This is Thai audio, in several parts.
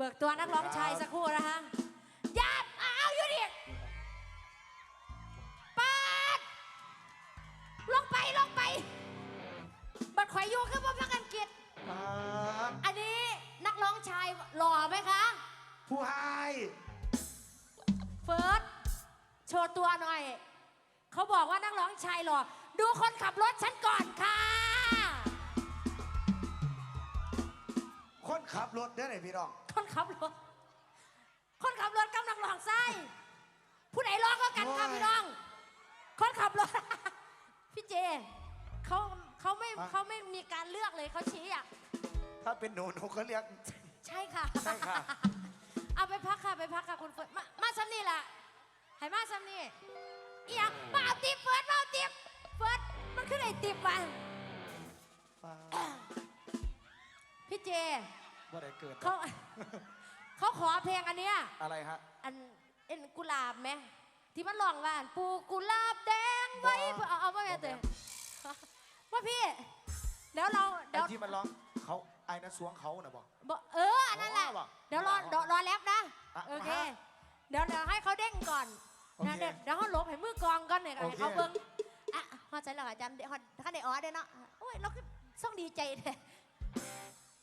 เบิกตัวนักร้องชายสักครู่นะคะยับเอาอยู่ดิเปิดลงไปลงไป บัดข่อยอยู่คือบ่พักอังกฤษดอันนี้นักร้องชายหล่อไหมคะ ผู้ชายเฟิร์สโชว์ตัวหน่อย เขาบอกว่านักร้องชายหล่อ ดูคนขับรถฉันก่อนค่ะ ขับรถเด้อเนี่ยพี่น้องคนขับรถ คนขับรถกำลังหลองไส้ผู้ไหนร้องก็กันค่ะพี่น้อง คนขับรถ พี่เจเขาเขาไม่เขาไม่มีการเลือกเลยเขาชี้อะถ้าเป็นหนูหนูก็เรียก ใช่ค่ะใช่ค่ะ เอาไปพักค่ะไปพักค่ะคุณเฟิร์สมามาซ้ำนี่แหละหายมาซันนี่อีหยังมาเอาติ๊เฟิร์สมาเอาติ๊เฟิร์สมันคือไอติ๊บวพี่เจ ว่าได้เกิดเขาเขาขอเพลงอันเนี้ยอะไรฮะ อันเอ็นกุหลาบไหมที่มันร้องว่าปูกุหลาบแดงไว้เอาเอาว่างตัว่าพี่เดี๋ยวเราเดี๋ยวที่มันร้องเขาไอ้นั้นสวงเขาน่ะบอกบอกเอออันนั้นแหละเดี๋ยวรอรอล็บนะโอเคเดี๋ยวเดี๋ยวให้เขาเด้งก่อนนะเดี๋ยวเดี๋ยวเขาลบให้มือกองก่อนเนี่ยเขาเบิ้งอะพอใจเรอาจารย์เดี๋ยวเขาได้ออได้เนาะโอ้ยเราก็ต้องดีใจเลย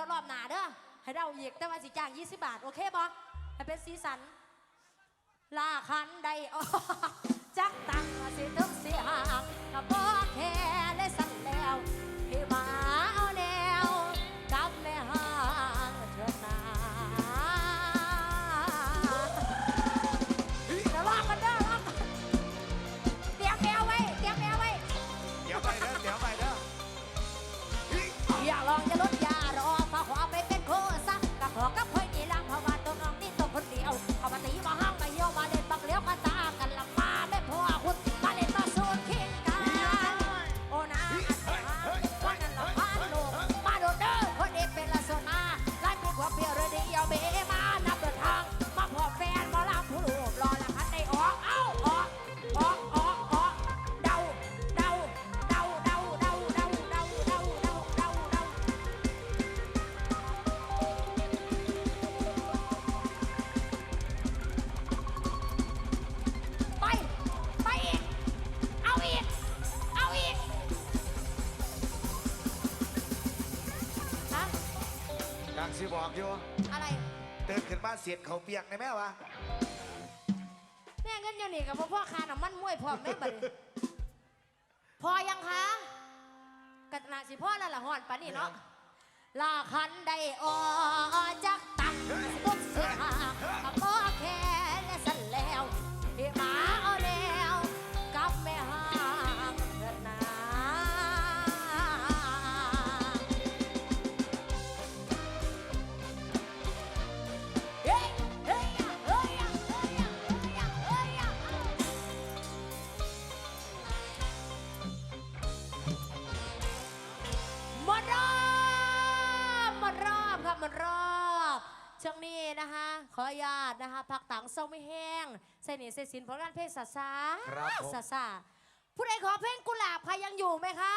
ยวรอบหนาเด้อให้เราอีกแต่ว่าสิจ้าง20 บาท โอเคบ่ให้เป็นสีสันลาคันไดออก สิบอกอยู่อะไรเดินขึ้นมาเสียดเขาเปียกในแม่วะแม่เงินอยู่นี่กับพ่อคาน้ำมันมวยพร้อมแม่บัดนี้พอยังคะกัตนาสิพ่อแล้วล่ะหอนปานนี่เนาะลาคันได้ออจักตัง ตนะคะพักตังเศร้าไม่แห้งใส่หนีใส่สินผลงานเพลงซาซาครับผมซาซาผู้ใดขอเพลงกุหลาบใครยังอยู่ไหมคะ